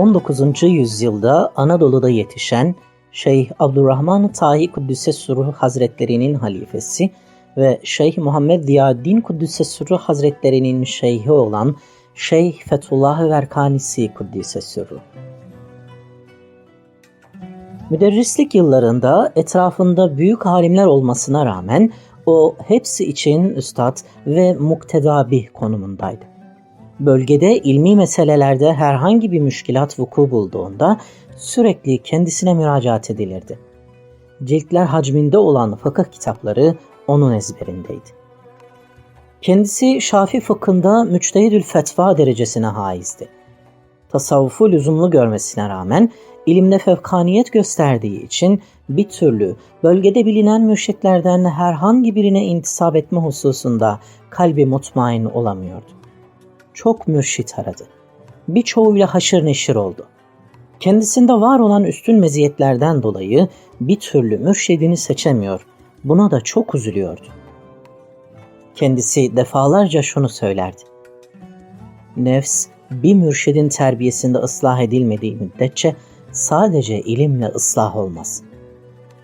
19. yüzyılda Anadolu'da yetişen Şeyh Abdurrahman Tahi Kuddüse Suru Hazretlerinin halifesi ve Şeyh Muhammed Ziyaddin Kuddüse Suru Hazretlerinin şeyhi olan Şeyh Fethullah Verkanisi Kuddüse Suru. Müderrislik yıllarında etrafında büyük alimler olmasına rağmen o hepsi için üstad ve muktedabih konumundaydı. Bölgede ilmi meselelerde herhangi bir müşkilat vuku bulduğunda sürekli kendisine müracaat edilirdi. Ciltler hacminde olan fıkıh kitapları onun ezberindeydi. Kendisi Şafi fıkhında müçtehidül fetva derecesine haizdi. Tasavvufu lüzumlu görmesine rağmen ilimde fevkaniyet gösterdiği için bir türlü bölgede bilinen mürşitlerden herhangi birine intisap etme hususunda kalbi mutmain olamıyordu. Çok mürşit aradı. Birçoğuyla haşır neşir oldu. Kendisinde var olan üstün meziyetlerden dolayı bir türlü mürşidini seçemiyor. Buna da çok üzülüyordu. Kendisi defalarca şunu söylerdi. Nefs bir mürşidin terbiyesinde ıslah edilmediği müddetçe sadece ilimle ıslah olmaz.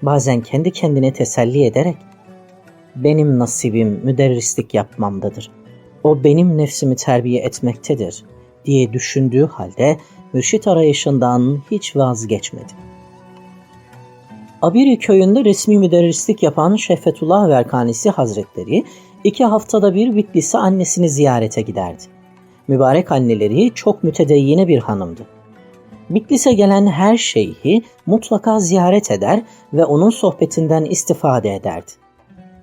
Bazen kendi kendine teselli ederek benim nasibim müderrislik yapmamdadır. O benim nefsimi terbiye etmektedir diye düşündüğü halde mürşit arayışından hiç vazgeçmedi. Abiri köyünde resmi müderrislik yapan Şehfetullah Verkanisi Hazretleri iki haftada bir Bitlis'e annesini ziyarete giderdi. Mübarek anneleri çok mütedeyyine bir hanımdı. Bitlis'e gelen her şeyhi mutlaka ziyaret eder ve onun sohbetinden istifade ederdi.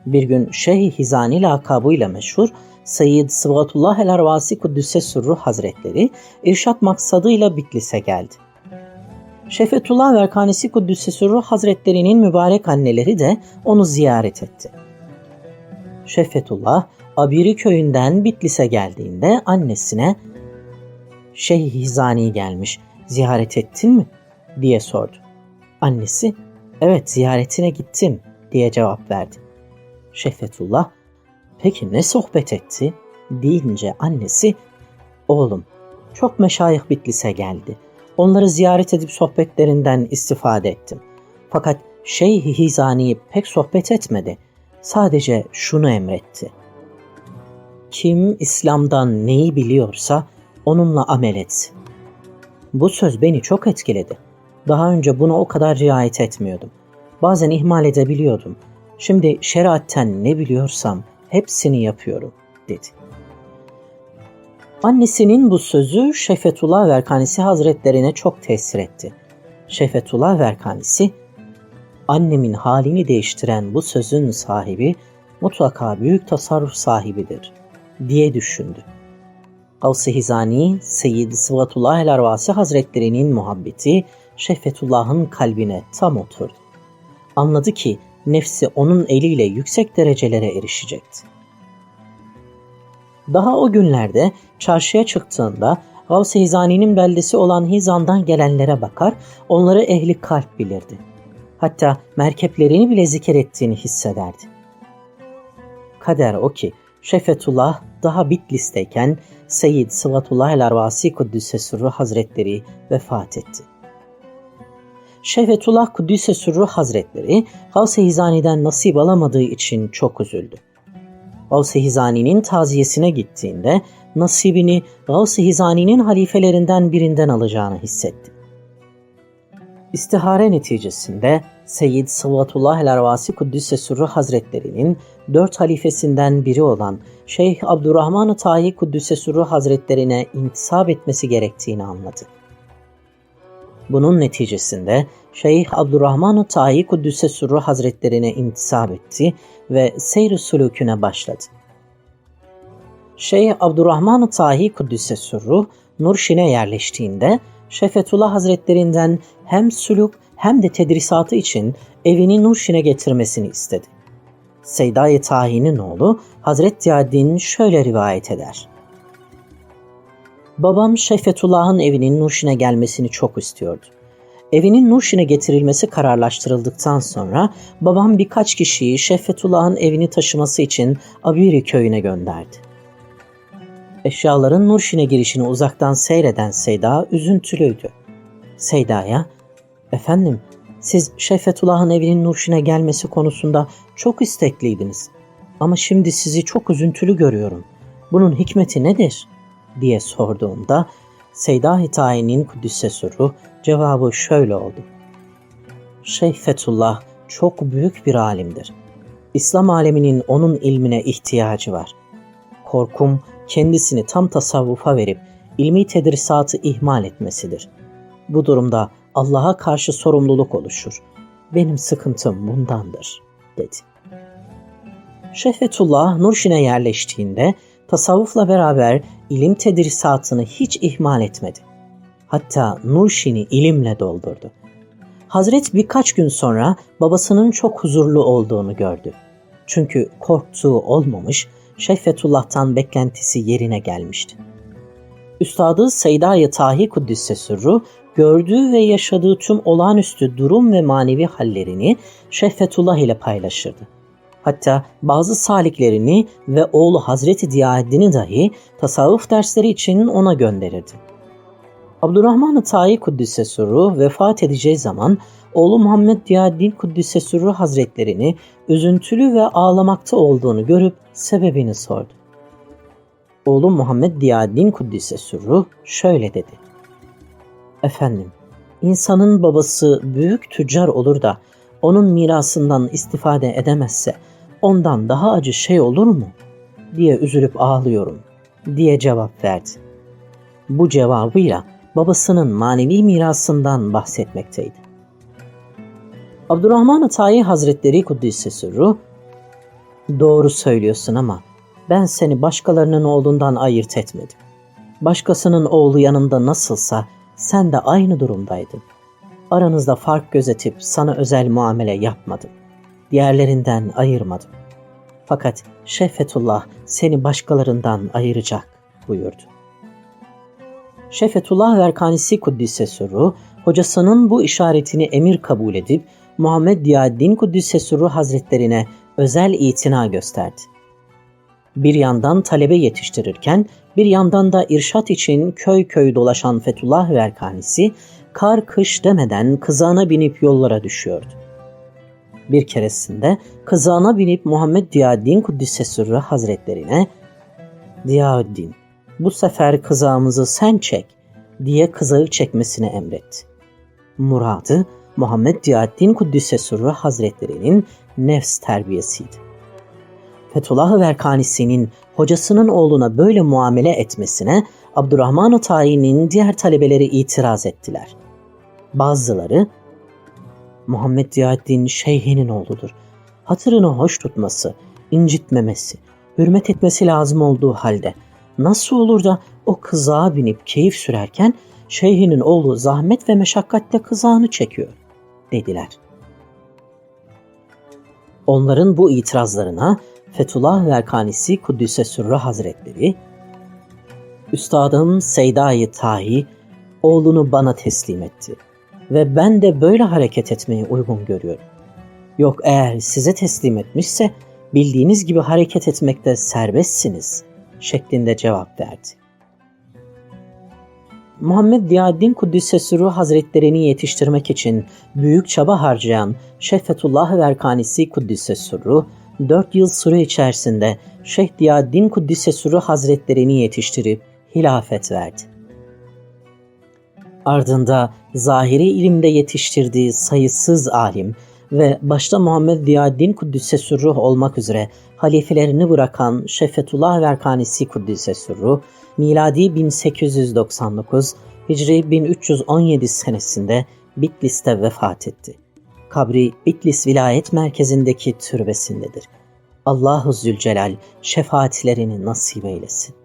Bir gün Şeyh Hizani lakabıyla meşhur Seyyid Sıvatullah el Arvasi Kuddüse Sürru Hazretleri irşat maksadıyla Bitlis'e geldi. Şefetullah Verkanisi Kuddüse Sürru Hazretleri'nin mübarek anneleri de onu ziyaret etti. Şefetullah Abiri köyünden Bitlis'e geldiğinde annesine Şeyh Hizani gelmiş, ziyaret ettin mi? diye sordu. Annesi, evet ziyaretine gittim diye cevap verdi. Şefetullah, peki ne sohbet etti? deyince annesi, oğlum çok meşayih Bitlis'e geldi. Onları ziyaret edip sohbetlerinden istifade ettim. Fakat Şeyh Hizani pek sohbet etmedi. Sadece şunu emretti. Kim İslam'dan neyi biliyorsa onunla amel etsin. Bu söz beni çok etkiledi. Daha önce buna o kadar riayet etmiyordum. Bazen ihmal edebiliyordum. Şimdi şeriatten ne biliyorsam hepsini yapıyorum, dedi. Annesinin bu sözü Şefetullah Verkanisi Hazretlerine çok tesir etti. Şefetullah Verkanisi, annemin halini değiştiren bu sözün sahibi mutlaka büyük tasarruf sahibidir diye düşündü. Gavs-ı Hizani, Seyyid Sıvatullah el Arvasi Hazretlerinin muhabbeti Şehvetullah'ın kalbine tam oturdu. Anladı ki nefsi onun eliyle yüksek derecelere erişecekti. Daha o günlerde çarşıya çıktığında Gavs-ı Hizani'nin beldesi olan Hizan'dan gelenlere bakar, onları ehli kalp bilirdi. Hatta merkeplerini bile zikrettiğini hissederdi. Kader o ki Şefetullah daha Bitlis'teyken Seyyid Sıvatullah el Arvasi Kuddüse Sürru Hazretleri vefat etti. Şehvetullah Kuddüse Sürru Hazretleri Gavs-ı Hizani'den nasip alamadığı için çok üzüldü. Gavs-ı Hizani'nin taziyesine gittiğinde nasibini Gavs-ı Hizani'nin halifelerinden birinden alacağını hissetti. İstihare neticesinde Seyyid Sıvatullah el Arvasi Kuddüse Sürru Hazretleri'nin dört halifesinden biri olan Şeyh Abdurrahman-ı Tahi Kuddüse Sürru Hazretlerine intisap etmesi gerektiğini anladı. Bunun neticesinde Şeyh Abdurrahman-ı Tahi Kuddüse Sürru Hazretlerine intisap etti ve seyr sülüküne başladı. Şeyh Abdurrahman-ı Tahi Kuddüse Sürru Nurşin'e yerleştiğinde Şefetullah Hazretlerinden hem sülük hem de tedrisatı için evini Nurşin'e getirmesini istedi. Seyda-i Tahi'nin oğlu Hazret Ziyaddin şöyle rivayet eder. Babam Şefetullah'ın evinin Nurşin'e gelmesini çok istiyordu. Evinin Nurşin'e getirilmesi kararlaştırıldıktan sonra babam birkaç kişiyi Şefetullah'ın evini taşıması için Abiri köyüne gönderdi. Eşyaların Nurşin'e girişini uzaktan seyreden Seyda üzüntülüydü. Seyda'ya, efendim siz Şehvetullah'ın evinin Nurşin'e gelmesi konusunda çok istekliydiniz. Ama şimdi sizi çok üzüntülü görüyorum. Bunun hikmeti nedir? Diye sorduğumda Seyda Hitayi'nin Kudüs'e soru cevabı şöyle oldu. Şeyh Fethullah çok büyük bir alimdir. İslam aleminin onun ilmine ihtiyacı var. Korkum kendisini tam tasavvufa verip ilmi tedrisatı ihmal etmesidir. Bu durumda Allah'a karşı sorumluluk oluşur. Benim sıkıntım bundandır, dedi. Şehvetullah Nurşin'e yerleştiğinde tasavvufla beraber ilim tedrisatını hiç ihmal etmedi. Hatta Nurşin'i ilimle doldurdu. Hazret birkaç gün sonra babasının çok huzurlu olduğunu gördü. Çünkü korktuğu olmamış, Şehvetullah'tan beklentisi yerine gelmişti. Üstadı Seyda-i Tahi Kuddisse Sürru, gördüğü ve yaşadığı tüm olağanüstü durum ve manevi hallerini Şehvetullah ile paylaşırdı. Hatta bazı saliklerini ve oğlu Hazreti Diyaeddin'i dahi tasavvuf dersleri için ona gönderirdi. Abdurrahman-ı Tayi Kuddise Sürru vefat edeceği zaman oğlu Muhammed Diyaeddin Kuddise Sürru Hazretlerini üzüntülü ve ağlamakta olduğunu görüp sebebini sordu. Oğlu Muhammed Diyaeddin Kuddise Sürru şöyle dedi. Efendim, insanın babası büyük tüccar olur da onun mirasından istifade edemezse ondan daha acı şey olur mu? diye üzülüp ağlıyorum diye cevap verdi. Bu cevabıyla babasının manevi mirasından bahsetmekteydi. Abdurrahman Tayi Hazretleri Kuddise Sürru, Doğru söylüyorsun ama ben seni başkalarının oğlundan ayırt etmedim. Başkasının oğlu yanında nasılsa sen de aynı durumdaydın. Aranızda fark gözetip sana özel muamele yapmadım. Diğerlerinden ayırmadım. Fakat Şehvetullah seni başkalarından ayıracak buyurdu. Şefetullah Verkanisi Kuddise Sürru, hocasının bu işaretini emir kabul edip Muhammed Diyaddin Kuddise Sürru Hazretlerine özel itina gösterdi. Bir yandan talebe yetiştirirken bir yandan da irşat için köy köy dolaşan Fethullah Verkanisi kar kış demeden kızağına binip yollara düşüyordu. Bir keresinde kızağına binip Muhammed Diyaddin Kuddise Sürru Hazretlerine Diyaddin bu sefer kızağımızı sen çek diye kızağı çekmesini emretti. Muradı Muhammed Diyaddin Kuddise Sürru Hazretlerinin nefs terbiyesiydi. Fethullah Verkanisi'nin hocasının oğluna böyle muamele etmesine Abdurrahman-ı Tayi'nin diğer talebeleri itiraz ettiler. Bazıları, Muhammed Diyaddin şeyhinin oğludur. Hatırını hoş tutması, incitmemesi, hürmet etmesi lazım olduğu halde nasıl olur da o kızağa binip keyif sürerken şeyhinin oğlu zahmet ve meşakkatle kızağını çekiyor dediler. Onların bu itirazlarına Fethullah Verkanisi Kuddüse Sürre Hazretleri, Üstadım Seyda-i Tahi oğlunu bana teslim etti ve ben de böyle hareket etmeyi uygun görüyorum. Yok eğer size teslim etmişse bildiğiniz gibi hareket etmekte serbestsiniz şeklinde cevap verdi. Muhammed Diyaddin Kuddise Sürru Hazretlerini yetiştirmek için büyük çaba harcayan Şehfetullah Verkanisi Kuddise Sürru, 4 yıl süre içerisinde Şeyh Diyaddin Kuddise Sürru Hazretlerini yetiştirip hilafet verdi. Ardında zahiri ilimde yetiştirdiği sayısız alim ve başta Muhammed Diyaddin Kuddise Sürruh olmak üzere halifelerini bırakan Şefetullah Verkanisi Kuddise Sürruh, miladi 1899, Hicri 1317 senesinde Bitlis'te vefat etti. Kabri Bitlis vilayet merkezindeki türbesindedir. Allahu Zülcelal şefaatlerini nasip eylesin.